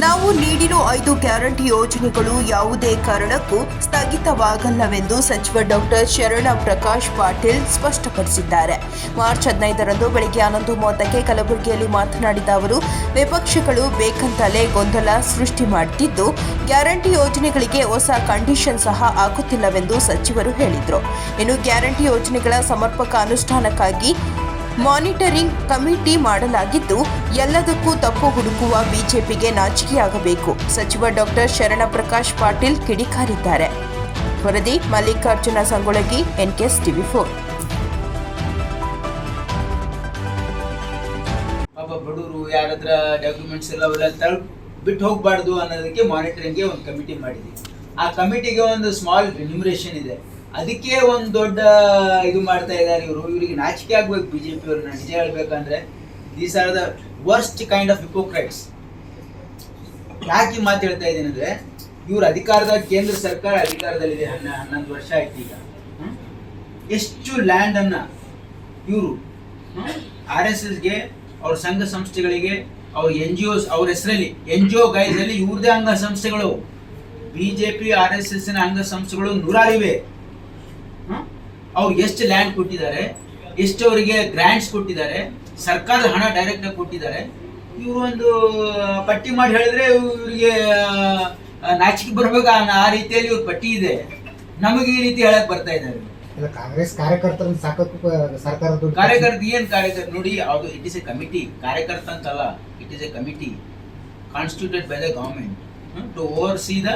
ನಾವು ನೀಡಿರೋ ಐದು ಗ್ಯಾರಂಟಿ ಯೋಜನೆಗಳು ಯಾವುದೇ ಕಾರಣಕ್ಕೂ ಸ್ಥಗಿತವಾಗಲ್ಲವೆಂದು ಸಚಿವ ಡಾಕ್ಟರ್ ಶರಣ ಪ್ರಕಾಶ್ ಪಾಟೀಲ್ ಸ್ಪಷ್ಟಪಡಿಸಿದ್ದಾರೆ. ಮಾರ್ಚ್ ಹದಿನೈದರಂದು ಬೆಳಗ್ಗೆ ಹನ್ನೊಂದು ಮೂವತ್ತಕ್ಕೆ ಕಲಬುರಗಿಯಲ್ಲಿ ಮಾತನಾಡಿದ ಅವರು, ವಿಪಕ್ಷಗಳು ಬೇಕಂತಲೇ ಗೊಂದಲ ಸೃಷ್ಟಿ ಮಾಡುತ್ತಿದ್ದು ಗ್ಯಾರಂಟಿ ಯೋಜನೆಗಳಿಗೆ ಹೊಸ ಕಂಡೀಷನ್ ಸಹ ಆಗುತ್ತಿಲ್ಲವೆಂದು ಸಚಿವರು ಹೇಳಿದರು. ಇನ್ನು ಗ್ಯಾರಂಟಿ ಯೋಜನೆಗಳ ಸಮರ್ಪಕ ಅನುಷ್ಠಾನಕ್ಕಾಗಿ ಮಾನಿಟರಿಂಗ್ ಕಮಿಟಿ ಮಾಡಲಾಗಿದ್ದು, ಎಲ್ಲದಕ್ಕೂ ತಪ್ಪು ಹುಡುಕುವ ಬಿಜೆಪಿಗೆ ನಾಚಿಕೆಯಾಗಬೇಕು. ಸಚಿವ ಡಾಕ್ಟರ್ ಶರಣ ಪ್ರಕಾಶ್ ಪಾಟೀಲ್ ಕಿಡಿಕಾರಿದ್ದಾರೆ. ವರದಿ Mallikarjuna Sangolagi NKS TV four. ಬಡವರು ಯಾರ ಹತ್ರ ಡಾಕ್ಯುಮೆಂಟ್ಸ್ ಎಲ್ಲ ಅವೆಲ್ಲ ತಲುಪ್ ಬಿಟ್ಟು ಹೋಗಬಾರ್ದು ಅನ್ನೋದಕ್ಕೆ ಮಾನಿಟರಿಂಗ್ಗೆ ಒಂದು ಕಮಿಟಿ ಮಾಡಿದ್ವಿ ಆ ಕಮಿಟಿಗೆ ಒಂದು ಸ್ಮಾಲ್ ರಿನ್ಯೂಮ್ರೇಷನ್ ಇದೆ. ಅದಕ್ಕೆ ಒಂದು ದೊಡ್ಡ ಇದು ಮಾಡ್ತಾ ಇದ್ದಾರೆ ಇವರು. ಇವರಿಗೆ ನಾಚಿಕೆ ಆಗ್ಬೇಕು ಬಿ ಜೆ ಪಿ ಅವ್ರನ್ನ, ನಿಜ ಹೇಳ್ಬೇಕಂದ್ರೆ these are the worst kind of hypocrites ಯಾಕೆ ಮಾತು ಹೇಳ್ತಾ ಇದ್ದೀನಿ ಅಂದ್ರೆ, ಇವ್ರ ಅಧಿಕಾರದ, ಕೇಂದ್ರ ಸರ್ಕಾರ ಅಧಿಕಾರದಲ್ಲಿದೆ ಹನ್ನ, ಹನ್ನೊಂದು ವರ್ಷ ಆಯ್ತು ಈಗ. ಎಷ್ಟು ಲ್ಯಾಂಡ್ ಅನ್ನ ಇವರು ಆರ್ ಎಸ್ ಎಸ್ಗೆ ಅವ್ರ ಸಂಘ ಸಂಸ್ಥೆಗಳಿಗೆ, ಅವ್ರ ಎನ್ ಜಿ ಒಸ್ ಅವ್ರ ಹೆಸರಲ್ಲಿ ಎನ್ ಜಿ ಗೈಸ್ ಅಲ್ಲಿ ಇವ್ರದೇ ಅಂಗ ಸಂಸ್ಥೆಗಳು ಬಿಜೆಪಿ ಆರ್ ಎಸ್ ಎಸ್ ಅಂಗ ಸಂಸ್ಥೆಗಳು ನೂರಾರಿವೆ. ಅವ್ರು ಎಷ್ಟು ಲ್ಯಾಂಡ್ ಕೊಟ್ಟಿದ್ದಾರೆ ಎಷ್ಟು ಅವರಿಗೆ ಗ್ರ್ಯಾಂಟ್ಸ್ ಕೊಟ್ಟಿದ್ದಾರೆ ಸರ್ಕಾರದ ಹಣ ಡೈರೆಕ್ಟ್ ಆಗಿ ಕೊಟ್ಟಿದ್ದಾರೆ. ಇವರು ಒಂದು ಪಟ್ಟಿ ಮಾಡಿ ಹೇಳಿದ್ರೆ ಇವರಿಗೆ ನಾಚಿಕೆ ಬರ್ಬೇಕು ಆ ರೀತಿಯಲ್ಲಿ ಇವ್ರ ಪಟ್ಟಿ ಇದೆ. ನಮಗೆ ಈ ರೀತಿ ಹೇಳಕ್ ಬರ್ತಾ ಇದ್ದಾರೆ. ಇಲ್ಲ ಕಾಂಗ್ರೆಸ್ ಕಾರ್ಯಕರ್ತರ ಸಾಕು ಸರ್ಕಾರದ ಕಾರ್ಯಕರ್ತ ಏನ್ ಕಾರ್ಯಕರ್ತ? ನೋಡಿ ಅದು ಇಟ್ ಇಸ್ ಎ ಕಮಿಟಿ ಕಾರ್ಯಕರ್ತ ಅಂತಲ್ಲ it is a committee constituted by the government to oversee the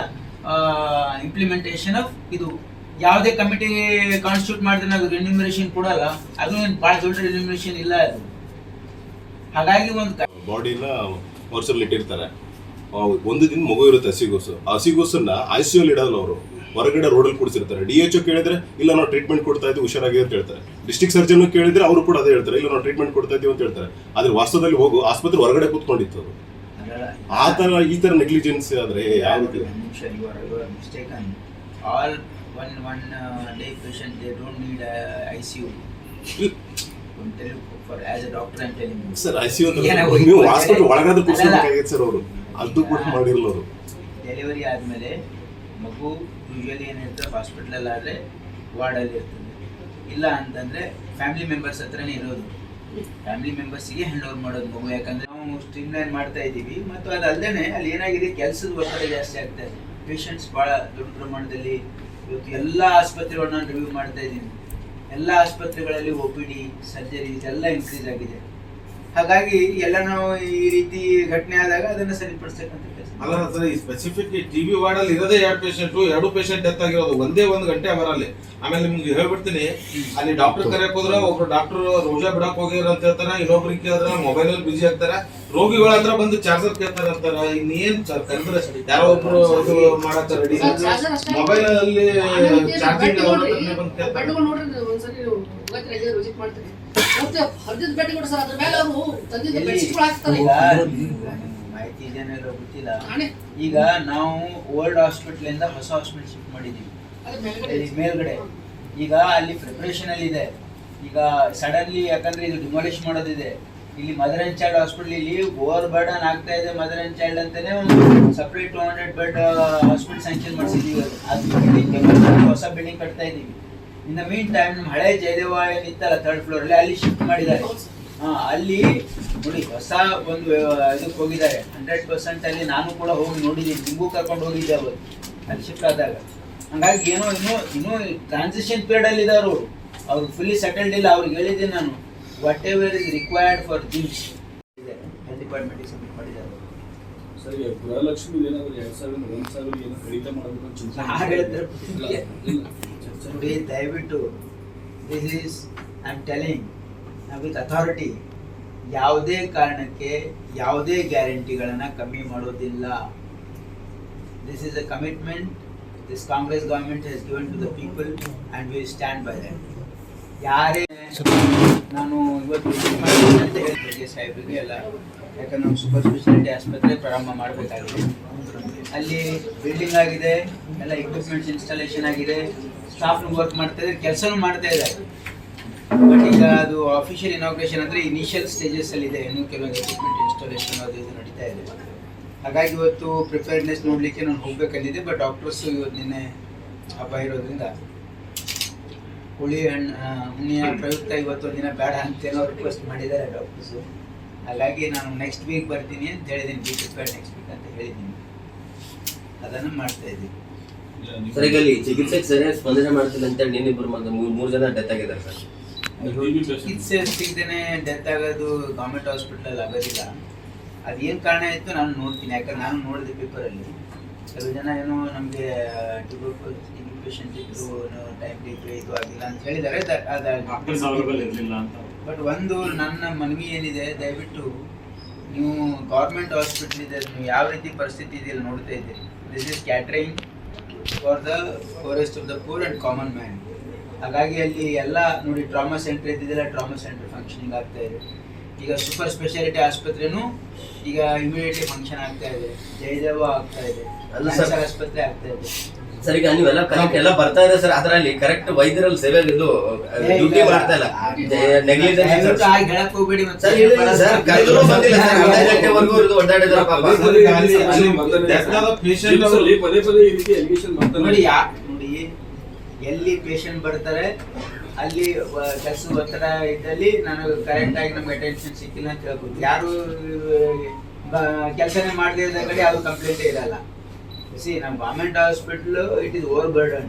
implementation of ಇದು ಯಾವುದೇ ಕಮಿಟಿ ಕಾನ್ಸ್ಟಿಟ್ಯೂಟ್ ಮಾಡಿದ್ರೆ ಅದು ರಿನ್ಯೂಮರೇಷನ್ ಕೊಡಲ್ಲ. ಅದು ಏನು ಭಾಳ ದೊಡ್ಡ ರಿನ್ಯೂಮರೇಷನ್ ಇಲ್ಲ ಅದು. ಹಾಗಾಗಿ ಒಂದು ಬಾಡಿನ ವರ್ಷದಲ್ಲಿ ಇಟ್ಟಿರ್ತಾರೆ. ಒಂದು ದಿನ ಮಗು ಇರುತ್ತೆ ಹಸಿಗೋಸು. ಆ ಹಸಿಗೋಸನ್ನ ಐ ಸಿ ಇಡಲ್ಲ ಅವರು. ಹೊರಗಡೆ ರೋಡಲ್ಲಿ ಕುಡಿಸಿರ್ತಾರೆ. ಡಿ ಎಚ್ ಕೇಳಿದ್ರೆ ಇಲ್ಲ ನಾವು ಟ್ರೀಟ್ಮೆಂಟ್ ಕೊಡ್ತಾ ಇದ್ದೀವಿ ಹುಷಾರಾಗಿ ಅಂತ ಹೇಳ್ತಾರೆ. ಡಿಸ್ಟ್ರಿಕ್ಟ್ ಸರ್ಜನ್ ಕೇಳಿದ್ರೆ ಅವರು ಕೂಡ ಅದೇ ಹೇಳ್ತಾರೆ. ಇಲ್ಲ ನಾವು ಟ್ರೀಟ್ಮೆಂಟ್ ಕೊಡ್ತಾ ಇದ್ದೀವಿ ಅಂತ ಹೇಳ್ತಾರೆ. ಆದ್ರೆ ವಾಸ್ತವದಲ್ಲಿ ಹೋಗು ಆಸ್ಪತ್ರೆ ಹೊರಗಡೆ ಕೂತ್ಕೊಂಡಿತ್ತು ಅದು ಆ ತರ ಈ ತರ ನೆಗ್ಲಿಜೆನ್ಸ್ ಆದ್ರೆ ಯಾವ ರೀತಿ one one uh, day patient they don't need uh, ICU. I'm telling you, for as a doctor I'm telling you. Sir I see ನೀವು ಹಾಸ್ಪಿಟಲ್. ಕೂರ್ಸ್ಬೇಕಾಗಿತ್ತು ಸರ್ ಅವರು. ಅದು ಕೂಡ ಮಾಡಿರಲ್ಲ ಅವರು ಡೆಲಿವರಿ ಆದಮೇಲೆ ಮಗು ಯೂಶಲಿ ಏನಿರ್ತದೆ ಹಾಸ್ಪಿಟ್ಲಲ್ಲಿ ಆದರೆ ವಾರ್ಡಲ್ಲಿ ಇರ್ತದೆ. ಇಲ್ಲ ಅಂತಂದರೆ ಫ್ಯಾಮಿಲಿ ಮೆಂಬರ್ಸ್ ಹತ್ರನೇ ಇರೋದು. ಫ್ಯಾಮಿಲಿ ಮೆಂಬರ್ಸಿಗೆ ಹ್ಯಾಂಡ್ ಓವರ್ ಮಾಡೋದು ಮಗು. ಯಾಕಂದರೆ ನಾವು ಸ್ಟ್ರೀಮ್ ಲೈನ್ ಮಾಡ್ತಾ ಇದ್ದೀವಿ ಮತ್ತು ಅದಲ್ಲದೆ ಅಲ್ಲಿ ಏನಾಗಿದೆ ಕೆಲಸದ ಒತ್ತಡ ಜಾಸ್ತಿ ಆಗ್ತಾ ಇದೆ. ಪೇಷಂಟ್ಸ್ ಭಾಳ ದೊಡ್ಡ ಪ್ರಮಾಣದಲ್ಲಿ ಇವತ್ತು ಎಲ್ಲ ಆಸ್ಪತ್ರೆಗಳನ್ನ ರಿವ್ಯೂ ಮಾಡ್ತಾ ಇದ್ದೀನಿ. ಎಲ್ಲ ಆಸ್ಪತ್ರೆಗಳಲ್ಲಿ ಒ ಪಿ ಡಿ ಸರ್ಜರಿ ಇದೆಲ್ಲ ಇನ್ಕ್ರೀಸ್ ಆಗಿದೆ. ಹಾಗಾಗಿ ಎಲ್ಲ ನಾವು ಈ ರೀತಿ ಘಟನೆ ಆದಾಗ ಅದನ್ನ ಸರಿಪಡಿಸ್ತಕ್ಕಂಥ ಕೆಲಸ. ಅಲ್ಲ ಸರ್ ಈ ಸ್ಪೆಸಿಫಿಕ್ ಟಿವಿ ವಾರ್ಡ್ ಅಲ್ಲಿ ಇರೋದೇ ಎರಡು ಪೇಷಂಟ್ ಎರಡು ಪೇಷಂಟ್ ಡೆತ್ ಆಗಿರೋದು. ಒಂದೇ ಒಂದು ಗಂಟೆ ಅವರಲ್ಲಿ. ಆಮೇಲೆ ನಿಮ್ಗೆ ಹೇಳ್ಬಿಡ್ತೀನಿ ಅಲ್ಲಿ ಡಾಕ್ಟರ್ ಕರೆಯಕ್ ಹೋದ್ರೆ ಒಬ್ರು ಡಾಕ್ಟರ್ ರೋಜಾ ಬಿಡಕ್ ಹೋಗಿರ ಅಂತ ಹೇಳ್ತಾರ ಇನ್ನೊಬ್ರಿಗೆ ಕೇಳಿದ್ರೆ ಮೊಬೈಲ್ ಅಲ್ಲಿ ಬಿಜಿ ಆಗ್ತಾರ. ರೋಗಿಗಳ ಹತ್ರ ಬಂದು ಚಾರ್ಜರ್ ಕೇಳ್ತಾರ ಅಂತಾರ. ಇನ್ನೇನ್ ಸರ್ ಕರೆದ್ರೆ ಯಾರೋ ಒಬ್ರು ಇದು ಮಾಡಕ್ ರೆಡಿ ಮೊಬೈಲ್ ಅಲ್ಲಿ ಚಾರ್ಜಿಂಗ್ ಬಂದು ಕೇಳ್ತಾರೆ. ಸರ್ ಅದ್ರ ಮೇಲೆ ಅವರು ತಂದಿದ್ದ ಬೆಡ್ಶೀಟ್ಗಳು ಹಾಕ್ತಾರೆ. ಈಗ ಮಾಹಿತಿ ಗೊತ್ತಿಲ್ಲ ಈಗ ನಾವು ಓಲ್ಡ್ ಹಾಸ್ಪಿಟಲ್ ಇಂದ ಹೊಸ ಹಾಸ್ಪಿಟಲ್ ಶಿಫ್ಟ್ ಮಾಡಿದೀವಿ. ಮೇಲ್ಗಡೆ. ಇಲ್ಲಿ ಮೇಲ್ಗಡೆ. ಈಗ ಅಲ್ಲಿ ಪ್ರಿಪರೇಷನ್ ಅಲ್ಲಿ ಇದೆ. ಈಗ ಸಡನ್ಲಿ ಯಾಕಂದ್ರೆ ಇದು ಡಿಮಾಲಿಷ್ ಮಾಡೋದಿದೆ. ಇಲ್ಲಿ ಮದರ್ ಅಂಡ್ ಚೈಲ್ಡ್ ಹಾಸ್ಪಿಟಲ್ ಇಲ್ಲಿ ಓವರ್ ಬರ್ಡನ್ ಆಗ್ತಾ ಇದೆ ಮದರ್ ಅಂಡ್ ಚೈಲ್ಡ್ ಅಂತಾನೆ ಒಂದು separate two hundred bed hospital sanction ಮಾಡಿಸಿದೀವಿ. ಅದು ಹೊಸ ಬಿಲ್ಡಿಂಗ್ ಕಟ್ತಾ ಇದೀವಿ. ಇನ್ ದ ಮೀನ್ ಟೈಮ್ ನಮ್ಮ ಹಳೆ ಜಯದೇವ ಇತ್ತಲ್ಲ ಥರ್ಡ್ ಫ್ಲೋರ್ ಅಲ್ಲಿ ಅಲ್ಲಿ ಶಿಫ್ಟ್ ಮಾಡಿದ್ದಾರೆ. ಹಾ ಅಲ್ಲಿ ನೋಡಿ ಹೊಸ ಒಂದು ಇದಕ್ಕೆ ಹೋಗಿದ್ದಾರೆ. ಹಂಡ್ರೆಡ್ ಪರ್ಸೆಂಟ್ ಅಲ್ಲಿ ನಾನು ಕೂಡ ಹೋಗಿ ನೋಡಿದ್ದೀನಿ. ನಿಮಗೂ ಕರ್ಕೊಂಡು ಹೋಗಿದ್ದೆ ಅವರು. ಅಲ್ಲಿ ಶಿಫ್ಟ್ ಆದಾಗ. ಹಂಗಾಗಿ ಏನೋ ಇನ್ನೂ ಇನ್ನೂ ಟ್ರಾನ್ಸಿಷನ್ ಪೀರಿಯಡ್ ಅಲ್ಲಿ ಇದ್ದಾರೆ ಅವರು. ಅವ್ರು ಫುಲ್ಲಿ ಸೆಟಲ್ಡ್ ಇಲ್ಲ ಅವ್ರಿಗೆ ಹೇಳಿದ್ದೀನಿ ನಾನು. Whatever is required for GIMS health ಡಿಪಾರ್ಟ್ಮೆಂಟಿಗೆ submit ಮಾಡಿದ್ದಾರೆ ಸರಿ ಗೃಹಲಕ್ಷ್ಮಿ ಏನಾದ್ರು ಎರಡ್ ಸಾವಿರದ ಒಂದ್ ಸಾವಿರ ಏನೋ ಕಡಿತ ಮಾಡಬೇಕು ಅಂತ ಚಿಂತೆ ನೋಡಿ ದಯವಿಟ್ಟು this is I telling with authority ಯಾವುದೇ ಕಾರಣಕ್ಕೆ ಯಾವುದೇ ಗ್ಯಾರಂಟಿಗಳನ್ನು ಕಮ್ಮಿ ಮಾಡೋದಿಲ್ಲ. This is a commitment this Congress government has given to the people and we stand by that ಯಾರೇ ನಾನು ಇವತ್ತು ಅಂತ ಸಾಹೇಬ್ರಿಗೆ ಎಲ್ಲ. ಯಾಕಂದ್ರೆ ನಮ್ಮ ಸೂಪರ್ ಸ್ಪೆಷಾಲಿಟಿ ಆಸ್ಪತ್ರೆ ಪ್ರಾರಂಭ ಮಾಡಬೇಕಾಗಿದೆ. ಅಲ್ಲಿ ಬಿಲ್ಡಿಂಗ್ ಆಗಿದೆ, ಎಲ್ಲ ಇಕ್ವಿಪ್ಮೆಂಟ್ಸ್ ಇನ್ಸ್ಟಾಲೇಷನ್ ಆಗಿದೆ. ಸ್ಟಾಫ್ ವರ್ಕ್ ಮಾಡ್ತಾ ಇದ್ದಾರೆ, ಕೆಲಸನೂ ಮಾಡ್ತಾ ಇದ್ದಾರೆ. ಬಟ್ ಈಗ ಅದು ಅಫಿಷಿಯಲ್ ಇನಾಗ್ರೇಷನ್ ಅಂದರೆ ಇನಿಷಿಯಲ್ ಸ್ಟೇಜಸ್ ಅಲ್ಲಿ ಇದೆ. ಇನ್ನೂ ಕೆಲವೊಂದು ಎಕ್ವಿಪ್ಮೆಂಟ್ ಇನ್ಸ್ಟಾಲೇಷನ್ ಅದು ಇದು ನಡೀತಾ ಇದೆ. ಹಾಗಾಗಿ ಇವತ್ತು ಪ್ರಿಪೇರ್ಡ್ನೆಸ್ ನೋಡಲಿಕ್ಕೆ ನಾನು ಹೋಗ್ಬೇಕಂದಿದ್ದೆ ಬಟ್ ಡಾಕ್ಟರ್ಸು ಇವತ್ತು ನಿನ್ನೆ ಹಬ್ಬ ಇರೋದ್ರಿಂದ ಹುಳಿ ಹಣ್ಣು ಹುಣ್ಣಿಯ ಪ್ರಯುಕ್ತ ಇವತ್ತು ದಿನ ಬೇಡ ಅಂತೇನೋ ರಿಕ್ವೆಸ್ಟ್ ಮಾಡಿದ್ದಾರೆ ಡಾಕ್ಟರ್ಸು ಹಾಗಾಗಿ ನಾನು ನೆಕ್ಸ್ಟ್ ವೀಕ್ ಬರ್ತೀನಿ ಅಂತ ಹೇಳಿದ್ದೀನಿ. ಬಿ ಪ್ರಿಪೇರ್ ನೆಕ್ಸ್ಟ್ ವೀಕ್ ಅಂತ ಹೇಳಿದ್ದೀನಿ. ಅದನ್ನು ಮಾಡ್ತಾ ಇದ್ದೀನಿ. ಸರ್ ಈಗ ಅಲ್ಲಿ ಚಿಕಿತ್ಸೆಗೆ ಸರಿಯಾಗಿ ಸ್ಪಂದನೆ ಮಾಡ್ತಿಲ್ಲ ಅಂತೇಳಿ ಹೇಳಿ ಮತ್ತೆ ಮೂರ್ ಮೂರ್ ಜನ ಡೆತ್ ಆಗಿದ್ದಾರೆ ಸರ್. ಚಿಕಿತ್ಸೆ ಸಿಗದೇನೆ ಡೆತ್ ಆಗೋದು ಗೌರ್ಮೆಂಟ್ ಹಾಸ್ಪಿಟಲ್ ಆಗೋದಿಲ್ಲ. ಅದೇನು ಕಾರಣ ಆಯಿತು ನಾನು ನೋಡ್ತೀನಿ ಯಾಕಂದ್ರೆ ನಾನು ನೋಡಿದೆ ಪೇಪರಲ್ಲಿ ಕೆಲವು ಜನ ಏನೋ ನಮಗೆ ಟ್ಯೂಬರ್ಕುಲೋಸಿಸ್ ಪೇಷಂಟ್ ಇದ್ರು ಟೈಮ್ ಇದು ಆಗಿಲ್ಲ ಅಂತ ಹೇಳಿದ್ದಾರೆ. ಅವೈಲೇಬಲ್ ಇರಲಿಲ್ಲ ಅಂತ. ಬಟ್ ಒಂದು ನನ್ನ ಮನವಿ ಏನಿದೆ ದಯವಿಟ್ಟು ನೀವು ಗೌರ್ಮೆಂಟ್ ಹಾಸ್ಪಿಟಲ್ ಇದೆ ನೀವು ಯಾವ ರೀತಿ ಪರಿಸ್ಥಿತಿ ಇದೆಯಲ್ಲ ನೋಡ್ತಾ ಇದ್ದೀರಿ. This is catering for the forest of the poor and common man ಹಾಗಾಗಿ ಅಲ್ಲಿ ಎಲ್ಲ ನೋಡಿ ಟ್ರಾಮಾ ಸೆಂಟರ್ ಇದ್ದಿದ್ದೆಲ್ಲ ಟ್ರಾಮಾ ಸೆಂಟರ್ ಫಂಕ್ಷನಿಂಗ್ ಆಗ್ತಾ ಇದೆ. ಈಗ ಸೂಪರ್ ಸ್ಪೆಷಾಲಿಟಿ ಆಸ್ಪತ್ರೆನೂ ಈಗ ಇಮಿಡಿಯೇಟ್ಲಿ ಫಂಕ್ಷನ್ ಆಗ್ತಾ ಇದೆ. ಜಯದೇವ ಆಗ್ತಾ ಇದೆ. ಆಸ್ಪತ್ರೆ ಆಗ್ತಾ ಇದೆ. ಸರ್ ಈಗ ನೀವೆಲ್ಲ ಕರೆಕ್ಟ್ ಎಲ್ಲ ಬರ್ತಾ ಇದೆ ಸರ್ ಅದರಲ್ಲಿ ಕರೆಕ್ಟ್ ವೈದ್ಯರಲ್ಲಿ ಸೇವೆ ಇದು ಡ್ಯೂಟಿ ಮಾಡ್ತಾ ಇಲ್ಲ. ನೆಗ್ಲಿಜೆನ್ಸ್ ದಯವಿಟ್ಟು ಹಾಗೆ ಹೇಳಕ್ ಹೋಗ್ಬೇಡಿ ಸರ್ ಇಲ್ಲ ಇಲ್ಲ ಸರ್ ಕರೆದ್ರು ಬಂದಿಲ್ಲ ಸರ್ ಅರ್ಧ ಗಂಟೆವರೆಗೂ ಇವ್ರದ್ದು ಒಡ್ಡಾಡಿದ್ರು ಪಾಪ ಅಲ್ಲಿ ಅಲ್ಲಿ death ಆದ ಅಲ್ಲಿ ಪದೇ ಪದೇ ಈ ರೀತಿ ಅಲಿಗೇಷನ್ ಮಾಡ್ತಾರೆ. ನೋಡಿ ಯಾ ನೋಡಿ ಎಲ್ಲಿ ಪೇಷಂಟ್ ಬರ್ತಾರೆ ಅಲ್ಲಿ ಕೆಲಸ ಒತ್ತಡ ಇದ್ದಲ್ಲಿ ನನಗೆ ಕರೆಕ್ಟ್ ಆಗಿ ನಮ್ಗೆ ಅಟೆನ್ಷನ್ ಸಿಕ್ಕಿಲ್ಲ ಅಂತ ಹೇಳ್ಬೋದು. ಯಾರು ಕೆಲಸನೇ ಮಾಡದೇ ಇದ್ದ ಕಡೆ ಯಾರು ಕಂಪ್ಲೇಂಟೇ ಇರಲ್ಲ. ಸಿ ನಮ್ಮ government hospital it is overburden